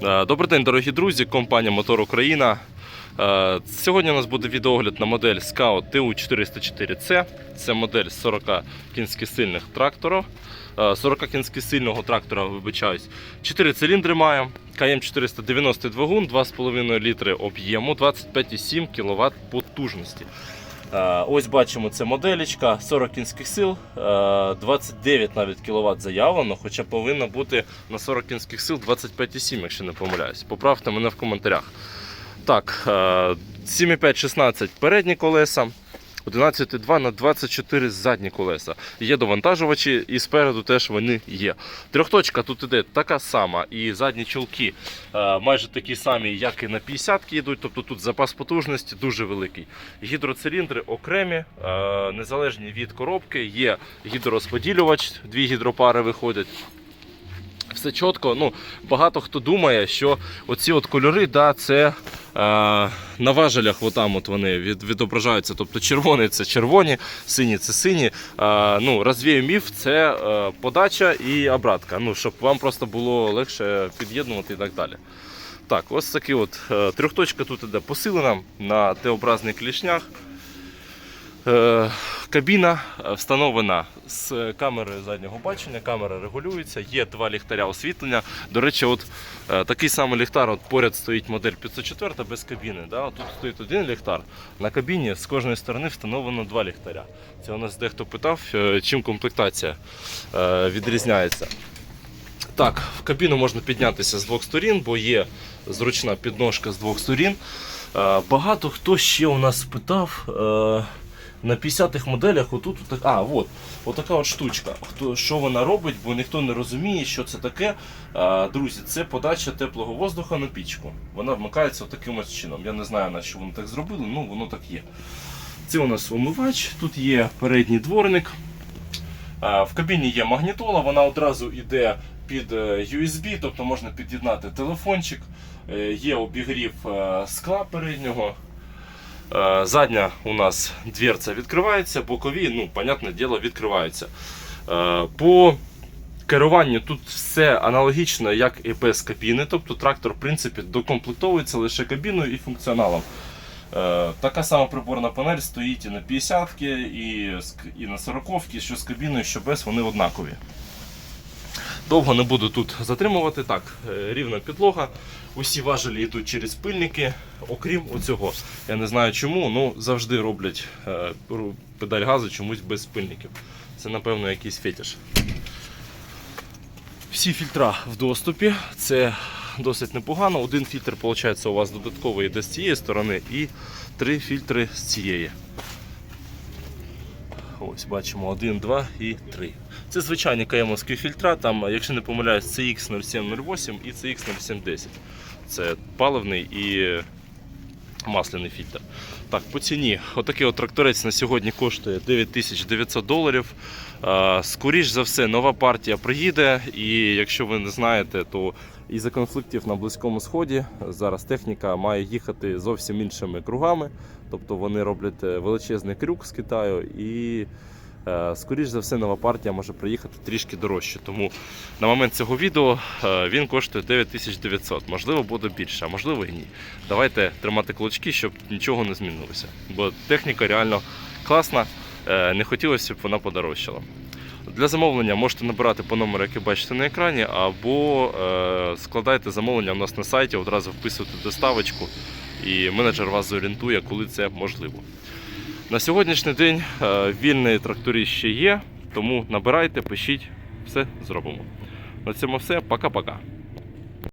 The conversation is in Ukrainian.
Е, Добрий день, дорогі друзі, компанія Мотор Україна. Е, Сьогодні у нас буде відеогляд на модель Scout TU404C. Це модель 40 кінських сильних тракторів. Е, 40 кінських сильного трактора, вибачаюсь. 4 циліндри має. КМ 490 двигун, 2,5 літри об'єму, 25,7 кВт потужності. Е, Ось бачимо, це моделечка 40 кінських сил, е, 29 навіть кВт заявлено, хоча повинно бути на 40 кінських сил 25,7, якщо не помиляюсь. Поправте мене в коментарях. Так, е, 7,5-16 передні колеса, 11,2 на 24 задні колеса. Є довантажувачі і спереду теж вони є. Трьохточка тут іде така сама, і задні чулки е, майже такі самі, як і на 50 йдуть. Тобто тут запас потужності дуже великий. Гідроциліндри окремі, е, незалежні від коробки. Є гідророзподілювач, дві гідропари виходять. Все чітко. Ну, багато хто думає, що оці от кольори, да, це е, на важелях отам от вони від, відображаються. Тобто червоний це червоні, сині це сині. Е, ну, розвію міф, це е, подача і обратка. Ну, щоб вам просто було легше під'єднувати і так далі. Так, ось такий от е, трьохточка тут іде посилена на Т-образних клішнях. Е, Кабіна е, встановлена з камерою заднього бачення, камера регулюється, є два ліхтаря освітлення. До речі, от е, такий самий ліхтар, от поряд стоїть модель 504 без кабіни. Да? Тут стоїть один ліхтар. На кабіні з кожної сторони встановлено два ліхтаря. Це у нас дехто питав, е, чим комплектація відрізняється. Так, в кабіну можна піднятися з двох сторін, бо є зручна підножка з двох сторін. Багато хто ще у нас питав. Е, На 50-х моделях отут отак, а, от, отака от штучка. Хто, що вона робить, бо ніхто не розуміє, що це таке. Е, Друзі, це подача теплого воздуха на пічку. Вона вмикається таким ось чином. Я не знаю, на що вони так зробили, ну воно так є. Це у нас омивач, тут є передній дворник. Е, В кабіні є магнітола, вона одразу йде під е, USB, тобто можна під'єднати телефончик, Е, є обігрів е, скла переднього. Е, Задня у нас дверця відкривається, бокові, ну, понятне діло, відкриваються. Е, По керуванню тут все аналогічно, як і без кабіни. Тобто трактор, в принципі, докомплектовується лише кабіною і функціоналом. Е, Така сама приборна панель стоїть і на 50-ки, і, і на 40-ки, що з кабіною, що без, вони однакові. Довго не буду тут затримувати. Так, е, рівна підлога. Усі важелі йдуть через пильники, окрім оцього. Я не знаю чому, але завжди роблять е, педаль газу чомусь без пильників. Це, напевно, якийсь фетиш. Всі фільтра в доступі. Це досить непогано. Один фільтр, виходить, у вас додатковий йде з цієї сторони, і три фільтри з цієї. Ось бачимо 1, 2 і 3. Це звичайні каємовські фільтра, там, якщо не помиляюсь, CX0708 і CX0710. Це паливний і масляний фільтр. Так, по ціні. Отакий от тракторець на сьогодні коштує 9900 доларів. Скоріш за все, нова партія приїде, і якщо ви не знаєте, то із-за конфліктів на Близькому Сході зараз техніка має їхати зовсім іншими кругами. Тобто вони роблять е, величезний крюк з Китаю і. Е, Скоріш за все, нова партія може приїхати трішки дорожче. Тому на момент цього відео е, він коштує 9900. Можливо, буде більше, а можливо і ні. Давайте тримати кулачки, щоб нічого не змінилося. Бо техніка реально класна. е, Не хотілося б вона подорожчала. Для замовлення можете набирати по номеру, який бачите на екрані, або складайте замовлення у нас на сайті, одразу вписуйте доставочку, і менеджер вас зорієнтує, коли це можливо. На сьогоднішній день вільний вільні тракторі ще є, тому набирайте, пишіть, все зробимо. На цьому все. Пока-пока.